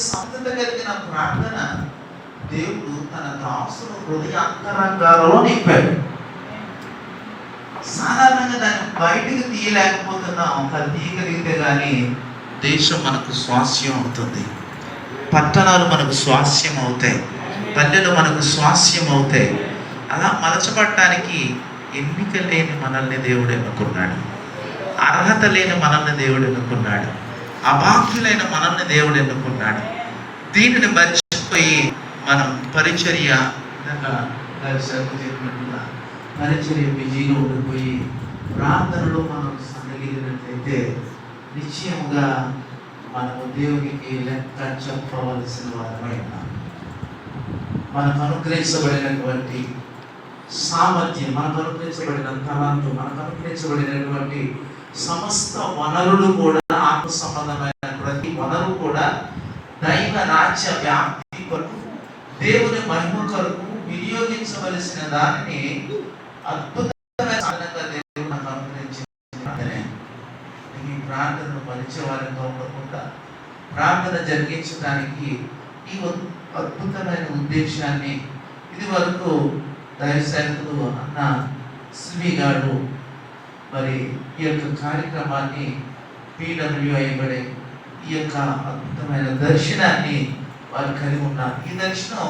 సమర్థత కలిగిన ప్రార్థన దేవుడు తన దాసును హృదయ అంతరంగాలలో నింపాడు. సాధారణంగా దాన్ని బయటికి తీయలేకపోతున్నాం అది తీయగలిగితే కానీ దేశం మనకు స్వాస్యం అవుతుంది. పట్టణాలు మనకు స్వాస్యం అవుతాయి. పల్లెలు మనకు స్వాస్యం అవుతాయి. అలా మలచబడటానికి ఎన్నిక లేని మనల్ని దేవుడు ఎన్నుకున్నాడు. అర్హత లేని మనల్ని దేవుడు ఎన్నుకున్నాడు. అబాధ్యులైన మనల్ని దేవుడు ఎన్నుకున్నాడు. దీనిని మర్చిపోయి మనం పరిచర్య పరిచర్య బిజీగా ఉండిపోయి ప్రార్థనలో మనం సన్నగిలినట్లయితే నిశ్చయముగా మనము దేవునికి లెక్క చెప్పవలసిన వారమై మనకు అనుగ్రహించబడినటువంటి సామర్థ్యం మనకు అనుగ్రహించబడిన తలాంతు మనకు అనుగ్రహించబడినటువంటి సమస్త వనరులు కూడా ఆత్మ సంబంధమైన ప్రతి వనరు కూడా దైవ రాజ్య వ్యాప్తి కొరకు దేవుని మహిమ కొరకు వినియోగించవలసిన దానిని అద్భుతమైన సాధనంగా దేవుడు నాకు అనుగ్రహించిన ఈ ప్రార్థనను పరిచే వారితో ఉండకుండా ప్రార్థన జరిగించడానికి ఈ అద్భుతమైన ఉద్దేశాన్ని ఇది వరకు దైవసేవకుడు అన్న సివి గారు మరి ఈ యొక్క కార్యక్రమాన్ని పీడబ్ల్యూ ఈ యొక్క అద్భుతమైన దర్శనాన్ని వారు కలిగి ఉన్నారు ఈ దర్శనం